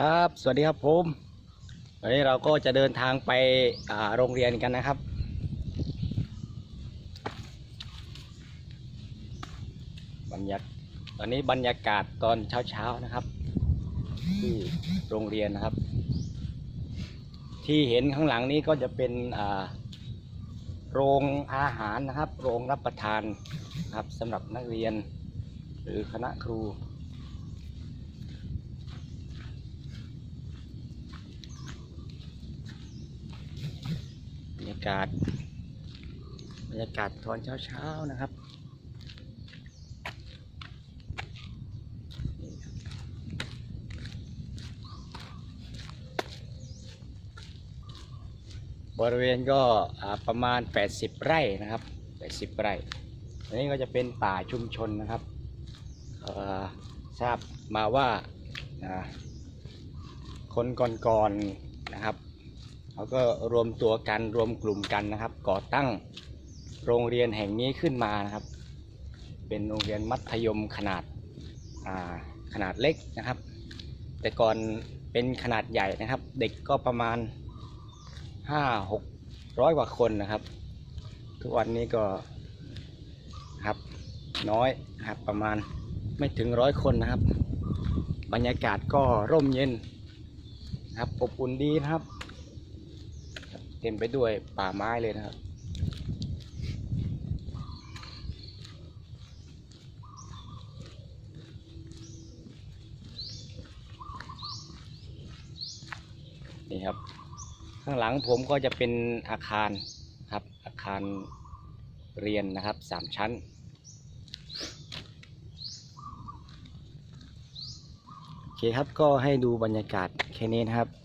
ครับ สวัสดีครับผมวันนี้เราก็จะเดินทางไปโรงเรียนกันนะครับ บรรยากตอนนี้บรรยากาศตอนเช้าๆนะครับ ที่โรงเรียนนะครับ ที่เห็นข้างหลังนี้ก็จะเป็นโรงอาหารนะครับ โรงรับประทานครับสำหรับนักเรียนหรือคณะครู บรรยากาศ บรรยากาศตอนเช้าๆนะครับบริเวณก็ประมาณ 80 ไร่นะครับ 80 ไร่อันนี้ก็จะเป็นป่าชุมชนนะครับทราบมาว่าอ่าคนก่อนๆนะครับ เขาก็รวมตัวกันรวมกลุ่มกันนะครับ ก่อตั้งโรงเรียนแห่งนี้ขึ้นมานะครับ เป็นโรงเรียนมัธยมขนาดาขนาดเล็กนะครับ แต่ก่อนเป็นขนาดใหญ่นะครับ เด็กก็ประมาณห้าหกร้อยกว่าคนนะครับ ทุกวันนี้ก็ครับน้อยครับประมาณไม่ถึงร้อยคนนะครับ บรรยากาศก็ร่มเย็นนะครับอบอุ่นดีนะครับ เต็มไปด้วยป่าไม้เลยนะครับ นี่ครับ ข้างหลังผมก็จะเป็นอาคารครับ อาคารเรียนนะครับสามชั้นโอเคครับก็ให้ดูบรรยากาศแค่นี้นะครับ